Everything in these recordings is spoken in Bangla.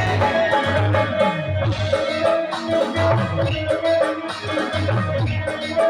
Thank you.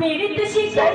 Derin düşüşler.